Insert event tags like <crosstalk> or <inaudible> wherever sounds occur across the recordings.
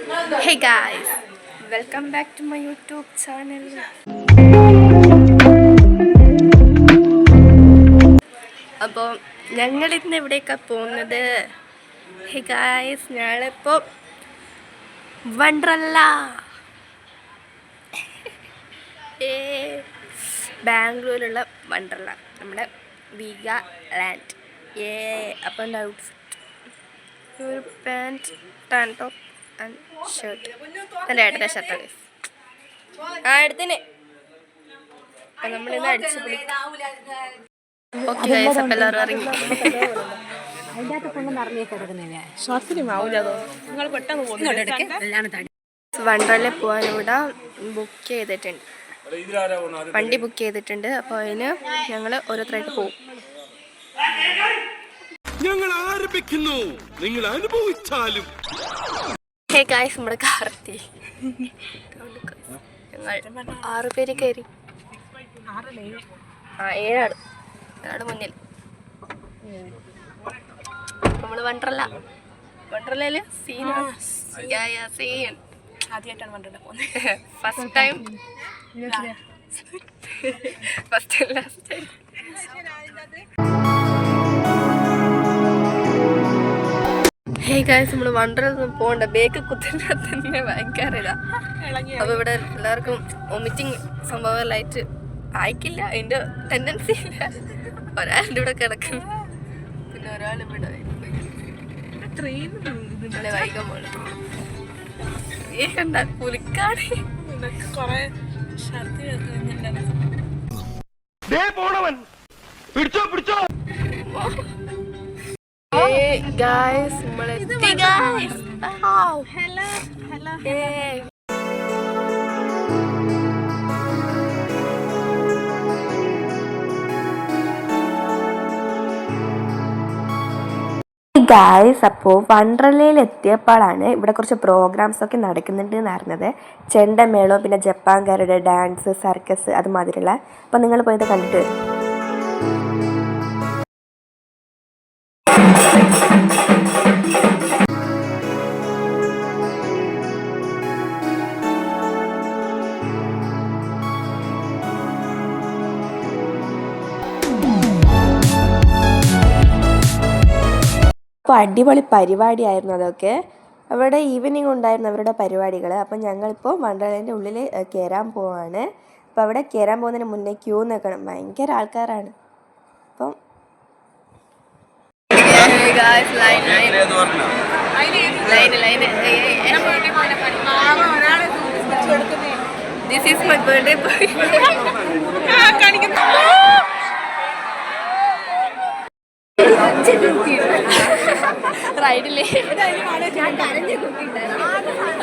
Hey guys, welcome back to my YouTube channel അപ്പോൾ ഞങ്ങൾ ഇന്ന് എവിടേക്കാ പോകുന്നത്? ഹേ ഗായ്സ് ഞങ്ങളിപ്പോൾ വണ്ടറല്ല. <laughs> ഏ ബാംഗ്ലൂരിലുള്ള വണ്ടർല നമ്മുടെ വീഗ ലാൻഡ് ഏ അപ്പം ഔട്ട്ഫിറ്റ് ഒരു പാന്റ് ടാൻ ടോപ്പ് ഷർട്ട് എന്റെ ഏട്ടന്റെ ഷർട്ടാണ് ആ എടുത്തിന്. അപ്പം നമ്മളിന്ന് അടിച്ച് ഓക്കെ അപ്പം എല്ലാവരും ഇറങ്ങി. പോകാൻ ഇവിടെ ബുക്ക് ചെയ്തിട്ടുണ്ട്. വണ്ടി ബുക്ക് ചെയ്തിട്ടുണ്ട്. അപ്പോൾ അതിന് ഞങ്ങൾ ഓരോരുത്തരായിട്ട് പോകും ഞങ്ങൾ ആരംഭിക്കുന്നു. നിങ്ങൾ അനുഭവിച്ചാലും ഹേ ഗായ്സ് നമ്മുടെ കാർത്തി. ഞങ്ങൾ ആറ് പേര് കയറി. ആ ഏഴാണ്. ഏഴാണ് മുന്നിൽ. നമ്മൾ വണ്ടറല്ല വണ്ടറല്ല സീനാണ് സീൻ ആദ്യമായിട്ടാണ് വണ്ടിട്ട് പോകുന്നത്. First time first last time hey guys നമ്മൾ വണ്ടറൊന്നും പോകണ്ട. ബേക്ക് കുത്തിന്റെ തന്നെ ഭയങ്കര ഇതാ അപ്പോൾ ഇവിടെ എല്ലാവർക്കും വൊമിറ്റിങ് സംഭവമല്ലായിട്ട് ആയിക്കില്ല. അതിന്റെ ടെൻഡൻസി ഇല്ല. ഒരാളുടെ ഇവിടെ കിടക്കുന്നു. പിന്നെ ഒരാൾ ഇവിടെ ട്രെയിൻ വൈകാൻ പോകണം ഏ കണ്ട പുലിക്കാട്. കൊറേ ഛർദി വരുന്നുണ്ട് പോണവൻ. പിടിച്ചോ പിടിച്ചോ. ഗായ്സ് നമ്മളെത്തി ഗായ്സ് Hello. hello. ഏ ഗായ്സ് അപ്പോൾ വണ്ടർലയിൽ എത്തിയപ്പോഴാണ് ഇവിടെ കുറച്ച് പ്രോഗ്രാംസ് ഒക്കെ നടക്കുന്നുണ്ട് എന്ന് അറിഞ്ഞത്. ചെണ്ടമേളോ പിന്നെ ജപ്പാൻകാരുടെ ഡാൻസ് സർക്കസ് അതുമാതിരിയുള്ള. അപ്പോൾ നിങ്ങൾ പോയത് കണ്ടിട്ട് വരും അപ്പോൾ അടിപൊളി പരിപാടിയായിരുന്നു അതൊക്കെ. അവിടെ ഈവനിങ് ഉണ്ടായിരുന്നു അവരുടെ പരിപാടികൾ അപ്പം ഞങ്ങളിപ്പോൾ വണ്ടർലാൻഡിന്റെ ഉള്ളിൽ കയറാൻ പോവാണ്. അപ്പോൾ അവിടെ കയറാൻ പോകുന്നതിന് മുന്നേ ക്യൂ നിൽക്കണം ഭയങ്കര ആൾക്കാരാണ്. അപ്പം this is my birthday boy റൈഡില്ലേ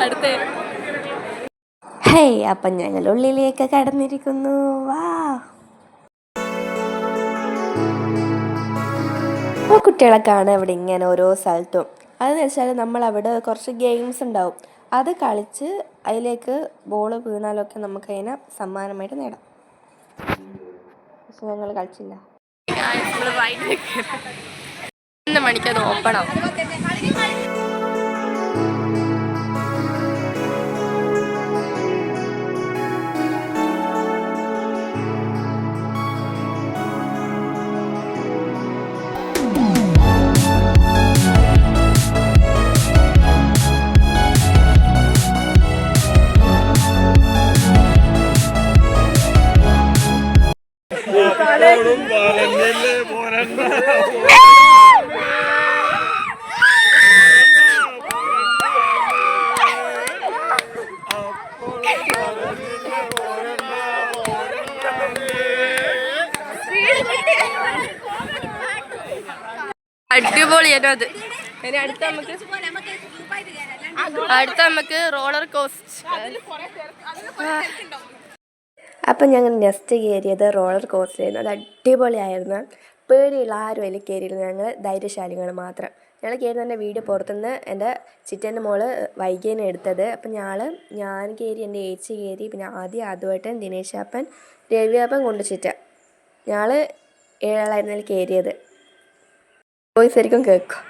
അടുത്ത. ഹേ അപ്പം ഞങ്ങൾ ഉള്ളിലേക്ക് കടന്നിരിക്കുന്നു. വാ അപ്പോൾ കുട്ടികളെ കാണാൻ ഇവിടെ ഇങ്ങനെ ഓരോ സ്ഥലത്തും. അതെന്ന് വെച്ചാൽ നമ്മൾ അവിടെ കുറച്ച് ഗെയിംസ് ഉണ്ടാവും. അത് കളിച്ച് അതിലേക്ക് ബോൾ വീണാലൊക്കെ നമുക്ക് അതിനെ സമ്മാനമായിട്ട് നേടാം. പക്ഷെ ഞങ്ങൾ കളിച്ചില്ല. പതിനൊന്ന് മണിക്ക് അത് ഓപ്പൺ ആവും. അടിപൊളിയായിരുന്നു അത്. ഇനി അടുത്ത നമുക്ക് അടുത്ത നമുക്ക് റോളർ കോസ്റ്റ് അപ്പം ഞങ്ങൾ നെക്സ്റ്റ് കയറിയത് റോളർ കോസ്റ്റ് ആയിരുന്നു. അത് അടിപൊളിയായിരുന്നു. പേടിയുള്ള ആരും അതിൽ കയറിയിരുന്നു ഞങ്ങൾ ധൈര്യശാലികൾ മാത്രം. ഞങ്ങൾ കയറി തന്നെ വീഡിയോ പുറത്തുനിന്ന് എന്റെ ചിറ്റന്റെ മോൾ വൈകിയാണ് എടുത്തത്. അപ്പം ഞങ്ങൾ ഞാൻ കയറി എന്റെ ഏച്ചി കയറി പിന്നെ ആദ്യം ആദ്യമായിട്ട് ദിനേശാപ്പൻ രവിയാപ്പൻ കൊണ്ടു ചിറ്റ ഞങ്ങൾ ഏഴാളായിരുന്നു അതിൽ കയറിയത് പോയി ശരിക്കും കേൾക്കും.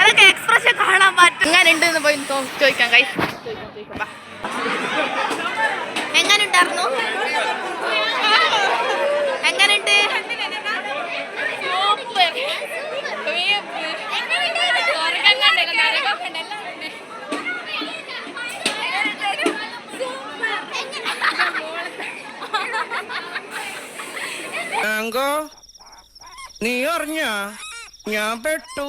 അതൊക്കെ എക്സ്പ്രഷൻ എങ്ങനെയുണ്ട് എന്ന് പോയി എങ്ങനെയുണ്ടായിരുന്നു ആങ്കോ നീ അറിഞ്ഞ? ഞാൻ പെട്ടു.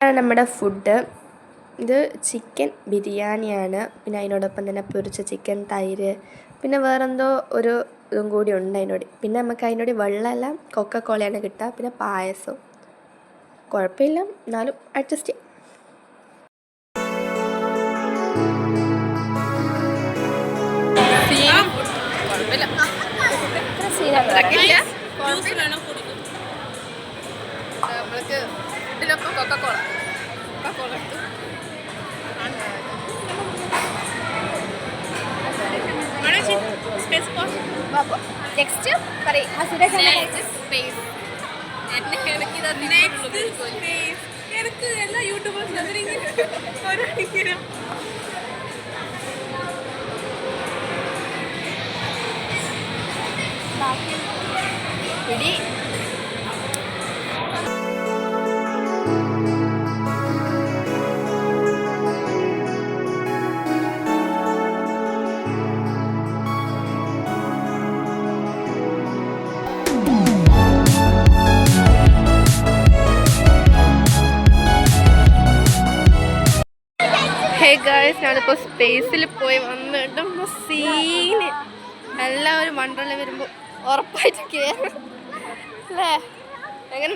നമ്മുടെ ഫുഡ്. ഇത് ചിക്കൻ ബിരിയാണിയാണ്. പിന്നെ അതിനോടൊപ്പം തന്നെ പൊരിച്ച ചിക്കൻ തൈര് പിന്നെ വേറെന്തോ ഒരു ഇതും കൂടി ഉണ്ട് അതിനോട്. പിന്നെ നമുക്ക് അതിനോട് വെള്ളമല്ല കൊക്കക്കോളയാണ് കിട്ടുക പിന്നെ പായസവും കുഴപ്പമില്ല എന്നാലും അഡ്ജസ്റ്റ് ചെയ്യാം. നമ്മൾക്ക് കൊക്കക്കോള കൊക്കക്കോള നെക്സ്റ്റ് പറയും. എനിക്ക് എല്ലാ യൂട്യൂബേഴ്സും അതിനിങ്ങനെ ഓരോരിക്കലും പിടി ഹേ ഗായ്സ് ഞാനിപ്പോൾ സ്പേസിൽ പോയി വന്നിട്ടും സീന് എല്ലാവരും വണ്ടറിൽ വരുമ്പോൾ ഉറപ്പായിട്ട് കയറും അല്ലേ? എങ്ങനെ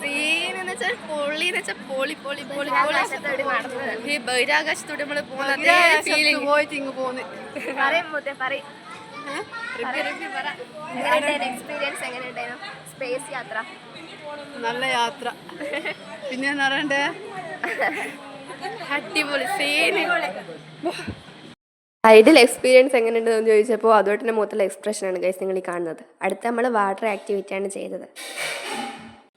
സീൻ എന്ന് വെച്ചാൽ പൊളി എന്ന് വെച്ചാൽ പൊളി പൊളി പൊളി പൊളി. ഈ ബഹിരാകാശത്തോടെ നമ്മൾ പോകുന്ന ഫീലിംഗ് പോയിട്ട് ഇങ്ങ് പോകുന്നു എക്സ്പീരിയൻസ് എങ്ങനെയുണ്ടായിരുന്നു? സ്പേസ് യാത്ര. നല്ല യാത്ര. പിന്നെ എന്താ പറയണ്ടേ? അടിപൊളി സീന്. എക്സ്പീരിയൻസ് എങ്ങനെ ഉണ്ടെന്ന് ചോദിച്ചപ്പോൾ അതുമായിട്ട് മുഖത്തുള്ള എക്സ്പ്രഷനാണ് ഗൈസ് നിങ്ങൾ ഈ കാണുന്നത്. അടുത്ത നമ്മൾ വാട്ടർ ആക്ടിവിറ്റി ആണ് ചെയ്തത്.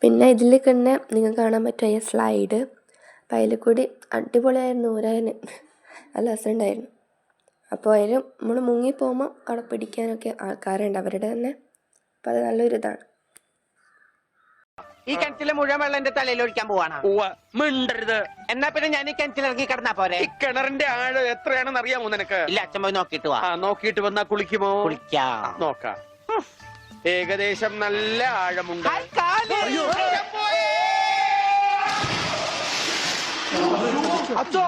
പിന്നെ ഇതിൽ തന്നെ നിങ്ങൾക്ക് കാണാൻ പറ്റിയ സ്ലൈഡ് അപ്പം അതിൽ കൂടി അടിപൊളിയായിരുന്നു ഊരാൻ നല്ല രസമുണ്ടായിരുന്നു. അപ്പോൾ അതിൽ നമ്മൾ മുങ്ങി മുങ്ങിപ്പോകുമ്പോൾ അവിടെ പിടിക്കാനൊക്കെ ആൾക്കാരുണ്ട്. അവരുടെ തന്നെ. അപ്പോൾ അത് നല്ലൊരു ഇതാണ് ഈ കിണറ്റിലെ മുഴുവൻ വെള്ളം എന്റെ തലയിൽ ഒഴിക്കാൻ പോവാണ്. മിണ്ടരുത്. എന്നാ പിന്നെ ഞാൻ ഈ കിണറ്റിൽ ഇറങ്ങി കിടന്നാ പോരെ? ഈ കിണറിന്റെ ആഴം എത്രയാണെന്ന് അറിയാമോ നിനക്ക്? ഇല്ല അച്ഛൻ പോയി നോക്കിട്ട് വാ. ആ നോക്കിയിട്ട് വന്നാ കുളിക്കുമോ? കുളിക്കാം. നോക്കാം. ഏകദേശം നല്ല ആഴമുണ്ട്. ഹായ്, കാൽ. അച്ചോ.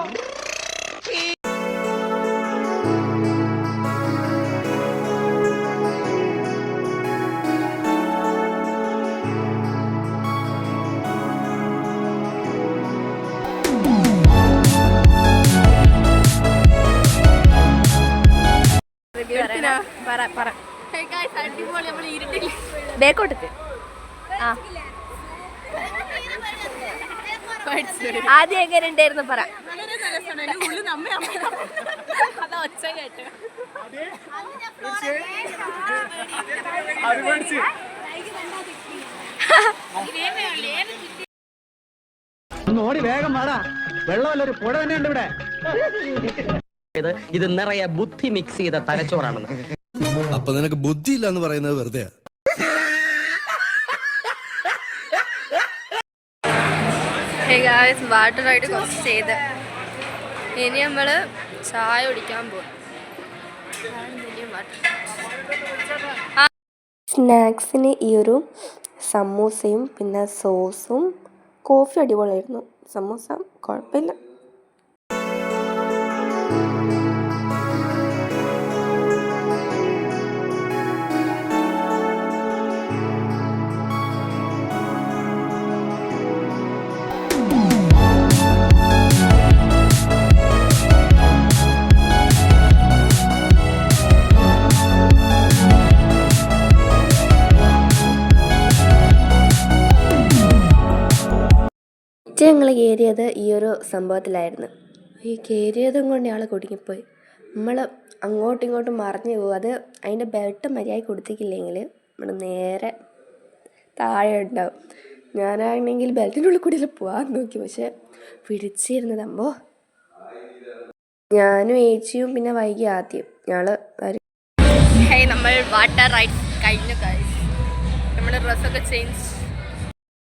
അടിപൊളി. നമ്മൾ ഇരുട്ടില്ല ബേക്കോട്ടക്ക് ആ. ആദ്യം എങ്ങനെ ഉണ്ടായിരുന്നു പറ ഓടി വേഗം വാടാ. വെള്ളമല്ല ഒരു പുഴ തന്നെ ഉണ്ട് ഇവിടെ. ഇത് ഇത് നിറയെ ബുദ്ധി മിക്സ് ചെയ്ത തലച്ചോറാണെന്ന്. അപ്പൊ നിനക്ക് ബുദ്ധിയില്ല എന്ന് പറയുന്നത് വെറുതെ ഹേ ഗായ്സ് വാട്ടറായിട്ട് കുറച്ച് ചെയ്ത്. ഇനി നമ്മൾ ചായ കുടിക്കാൻ പോകും സ്നാക്സിന് ഈ ഒരു സമൂസയും പിന്നെ സോസും കോഫി അടിപൊളിയായിരുന്നു. സമൂസ കുഴപ്പമില്ല. കയറിയത് ഈ ഒരു സംഭവത്തിലായിരുന്നു. ഈ കയറിയതും കൊണ്ട് ഇയാൾ കുടുങ്ങിപ്പോയി. നമ്മൾ അങ്ങോട്ടും ഇങ്ങോട്ടും മറിഞ്ഞു പോകും അത് അതിന്റെ ബെൽറ്റ് മര്യാദ കൊടുത്തിട്ടില്ലെങ്കിൽ നമ്മൾ നേരെ താഴെ ഉണ്ടാവും. ഞാനാണെങ്കിൽ ബെൽറ്റിന്റെ ഉള്ളിൽ കൂടി പോകാൻ നോക്കി. പക്ഷെ പിടിച്ചിരുന്നതാകുമ്പോൾ ഞാനും ഏച്ചിയും പിന്നെ വൈകി ആദ്യം. ഞങ്ങൾ ഹേയ് നമ്മൾ വാട്ടർ റൈഡ്സ് കഴിഞ്ഞു നമ്മുടെ ഡ്രസ്സൊക്കെ ചേഞ്ച്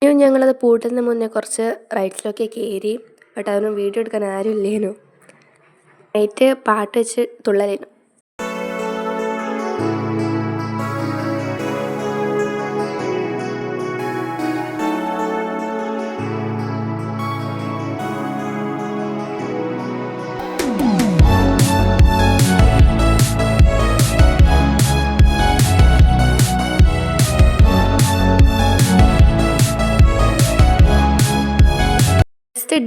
ഇനിയും ഞങ്ങളത് പൂട്ടുന്ന മുന്നേ കുറച്ച് റൈറ്റിലൊക്കെ കയറി ബട്ട് അതൊന്നും വീഡിയോ എടുക്കാൻ ആരും ഇല്ലേനു നൈറ്റ് പാട്ട് വെച്ച് തുള്ളലേനു.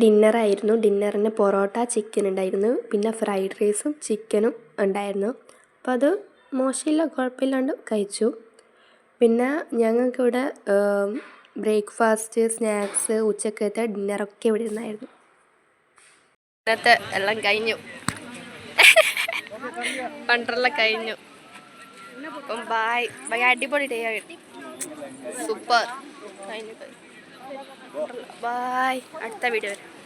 ഡിന്നറായിരുന്നു. ഡിന്നറിന് പൊറോട്ട ചിക്കൻ ഉണ്ടായിരുന്നു. പിന്നെ ഫ്രൈഡ് റൈസും ചിക്കനും ഉണ്ടായിരുന്നു. അപ്പോൾ അത് മോശമില്ല കുഴപ്പമില്ലാണ്ട് കഴിച്ചു. പിന്നെ ഞങ്ങൾക്കിവിടെ ബ്രേക്ക്ഫാസ്റ്റ് സ്നാക്സ് ഉച്ചക്കത്തെ ഡിന്നറൊക്കെ ഇവിടെ ഇരുന്നായിരുന്നു ഇന്നത്തെ എല്ലാം കഴിഞ്ഞു. പണ്ടെല്ലാം കഴിഞ്ഞു. അപ്പം ബായ് ബായ് അടിപൊളി ഡേ ആയിട്ട് സൂപ്പർ. കഴിഞ്ഞു ബായ് അടുത്ത വീഡിയോ വരാം.